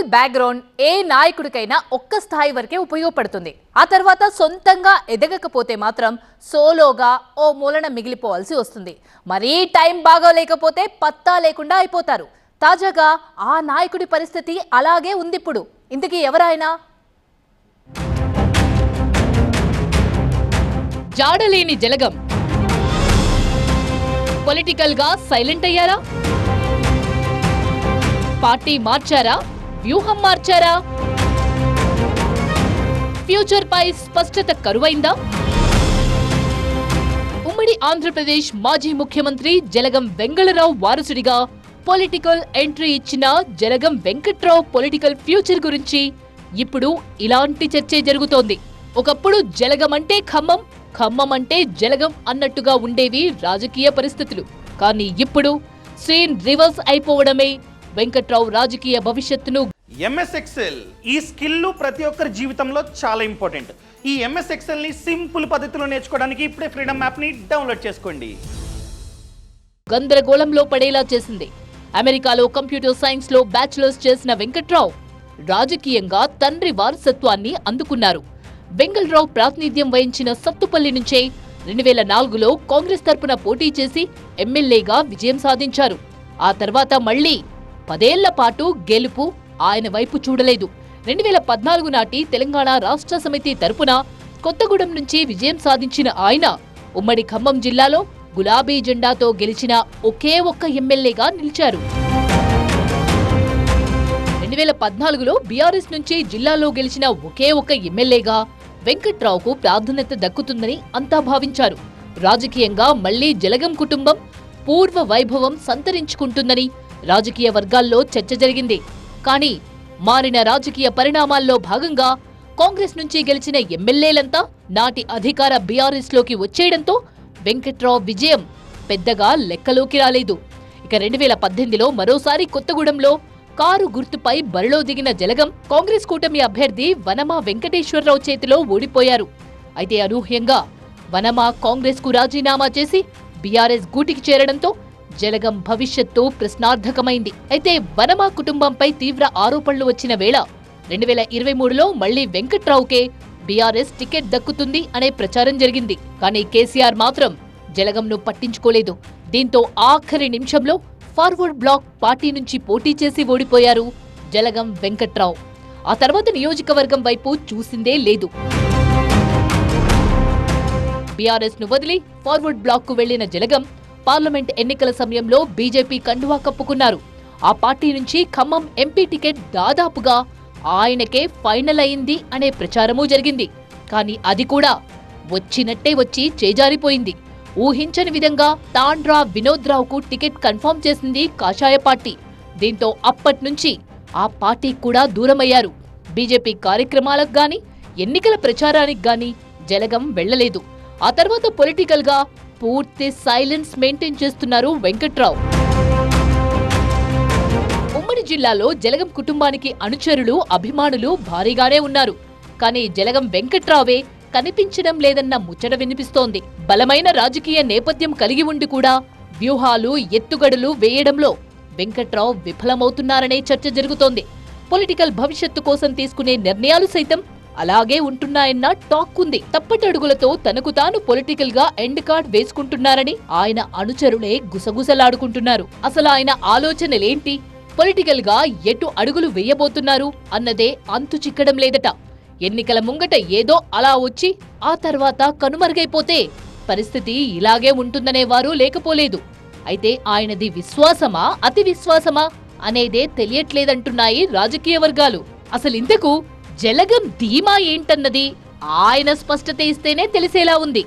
Political background ఏ నాయకుడికైనా ఒక్క స్థాయి వరకే ఉపయోగపడుతుంది. ఆ తర్వాత సొంతంగా ఎదగకపోతే మాత్రం సోలోగా ఓ మూలన మిగిలిపోవాల్సి వస్తుంది. మరీ టైం బాగోలేకపోతే పత్తా లేకుండా అయిపోతారు. తాజాగా ఆ నాయకుడి పరిస్థితి అలాగే ఉంది ఇప్పుడు. ఇంతకీ ఎవరాయనా? జాడలేని జలగం. పొలిటికల్గా సైలెంట్ అయ్యారా? పార్టీ మార్చారా? వ్యూహం మార్చారా? ఫ్యూచర్ పై స్పష్టత కరువైందా? ఉమ్మడి ఆంధ్రప్రదేశ్ మాజీ ముఖ్యమంత్రి జలగం వెంగళరావు వారసుడిగా పొలిటికల్ ఎంట్రీ ఇచ్చిన జలగం వెంకట్రావు పొలిటికల్ ఫ్యూచర్ గురించి ఇప్పుడు ఇలాంటి చర్చే జరుగుతోంది. ఒకప్పుడు జలగం అంటే ఖమ్మం ఖమ్మం అంటే జలగం అన్నట్టుగా ఉండేవి రాజకీయ పరిస్థితులు. కానీ ఇప్పుడు సీన్ రివర్స్ అయిపోవడమే. వెంకట్రావు రాజకీయ భవిష్యత్తును ఎంఎస్ ఎక్సెల్ ఈ స్కిల్ ప్రతి ఒక్కరి జీవితంలో చాలా ఇంపార్టెంట్. ఈ ఎంఎస్ ఎక్సెల్ని సింపుల్ పద్ధతిలో నేర్చుకోవడానికి ఇప్పుడే ఫ్రీడమ్ యాప్ని డౌన్లోడ్ చేసుకోండి. గందరగోళంలో పడేలా చేసింది. అమెరికాలో కంప్యూటర్ సైన్స్లో బ్యాచిలర్స్ చేసిన వెంకట్రావు రాజకీయంగా తండ్రి వారసత్వాన్ని అందుకున్నారు. వెంగళరావు ప్రాతినిధ్యం వహించిన సత్తుపల్లి నుంచే రెండు వేల నాలుగులో కాంగ్రెస్ తరపున పోటీ చేసి ఎమ్మెల్యేగా విజయం సాధించారు. ఆ తర్వాత మళ్ళీ పదేళ్ళ పాటు గెలుపు ఆయన వైపు చూడలేదు. రెండు వేల పద్నాలుగు నాటి తెలంగాణ రాష్ట్ర సమితి తరపున కొత్తగూడెం నుంచి విజయం సాధించిన ఆయన ఉమ్మడి ఖమ్మం జిల్లాలో గులాబీ జెండాతో గెలిచిన ఒకే ఒక్క ఎమ్మెల్యేగా నిలిచారు. రెండు వేల పద్నాలుగులో బీఆర్ఎస్ నుంచి జిల్లాలో గెలిచిన ఒకే ఒక్క ఎమ్మెల్యేగా వెంకట్రావుకు ప్రాధాన్యత దక్కుతుందని అంతా భావించారు. రాజకీయంగా మళ్ళీ జలగం కుటుంబం పూర్వ వైభవం సంతరించుకుంటుందని రాజకీయ వర్గాల్లో చర్చ జరిగింది. కానీ మారిన రాజకీయ పరిణామాల్లో భాగంగా కాంగ్రెస్ నుంచి గెలిచిన ఎమ్మెల్యేలంతా నాటి అధికార బీఆర్ఎస్లోకి వచ్చేయడంతో వెంకట్రావు విజయం పెద్దగా లెక్కలోకి రాలేదు. ఇక రెండు వేల పద్దెనిమిదిలో మరోసారి కొత్తగూడెంలో కారు గుర్తుపై బరిలో దిగిన జలగం కాంగ్రెస్ కూటమి అభ్యర్థి వనమా వెంకటేశ్వరరావు చేతిలో ఓడిపోయారు. అయితే అనూహ్యంగా వనమా కాంగ్రెస్కు రాజీనామా చేసి బీఆర్ఎస్ గూటికి చేరడంతో జలగం భవిష్యత్తు ప్రశ్నార్థకమైంది. అయితే వనమా కుటుంబంపై తీవ్ర ఆరోపణలు వచ్చిన వేళ రెండు వేల ఇరవై మూడులో మళ్ళీ వెంకట్రావుకే బీఆర్ఎస్ టికెట్ దక్కుతుంది అనే ప్రచారం జరిగింది. కానీ కేసీఆర్ మాత్రం జలగంను పట్టించుకోలేదు. దీంతో ఆఖరి నిమిషంలో ఫార్వర్డ్ బ్లాక్ పార్టీ నుంచి పోటీ చేసి ఓడిపోయారు జలగం వెంకట్రావు. ఆ తర్వాత నియోజకవర్గం వైపు చూసిందే లేదు. బీఆర్ఎస్ను వదిలి ఫార్వర్డ్ బ్లాక్కు వెళ్ళిన జలగం పార్లమెంట్ ఎన్నికల సమయంలో బీజేపీ కండువా కప్పుకున్నారు. ఆ పార్టీ నుంచి ఖమ్మం ఎంపీ టికెట్ దాదాపుగా ఆయనకే ఫైనల్ అయింది అనే ప్రచారమూ జరిగింది. కానీ అది కూడా వచ్చినట్టే వచ్చి చేజారిపోయింది. ఊహించని విధంగా తాండ్రా వినోద్ రావుకు టికెట్ కన్ఫర్మ్ చేసింది కాషాయ పార్టీ. దీంతో అప్పట్నుంచి ఆ పార్టీ కూడా దూరమయ్యారు. బీజేపీ కార్యక్రమాలకు గాని ఎన్నికల ప్రచారానికి గాని జలగం వెళ్ళలేదు ఆ తర్వాత పొలిటికల్గా పూర్తి సైలెన్స్ మెయింటైన్ చేస్తున్నారు వెంకట్రావు. ఉమ్మడి జిల్లాలో జలగం కుటుంబానికి అనుచరులు అభిమానులు భారీగానే ఉన్నారు. కానీ జలగం వెంకట్రావే కనిపించడం లేదన్న ముచ్చట వినిపిస్తోంది. బలమైన రాజకీయ నేపథ్యం కలిగి ఉండి కూడా వ్యూహాలు ఎత్తుగడలు వేయడంలో వెంకట్రావు విఫలమవుతున్నారనే చర్చ జరుగుతోంది. పొలిటికల్ భవిష్యత్తు కోసం తీసుకునే నిర్ణయాలు సైతం అలాగే ఉంటున్నాయన్న టాక్ ఉంది. తప్పటడుగులతో తనకు తాను పొలిటికల్గా ఎండ్ కార్డ్ వేసుకుంటున్నారని ఆయన అనుచరులే గుసగుసలాడుకుంటున్నారు. అసలు ఆయన ఆలోచనలేంటి? పొలిటికల్గా ఎటు అడుగులు వేయబోతున్నారు అన్నదే అంతు చిక్కడం లేదట. ఎన్నికల ముంగట ఏదో అలా వచ్చి ఆ తర్వాత కనుమరుగైపోతే పరిస్థితి ఇలాగే ఉంటుందనే వారు లేకపోలేదు. అయితే ఆయనది విశ్వాసమా? అతి విశ్వాసమా? అనేదే తెలియట్లేదంటున్నాయి రాజకీయ వర్గాలు. అసలింతకు జలగం ధీమా ఏంటన్నది? ఆయన స్పష్టత ఇస్తేనే తెలిసేలా ఉంది.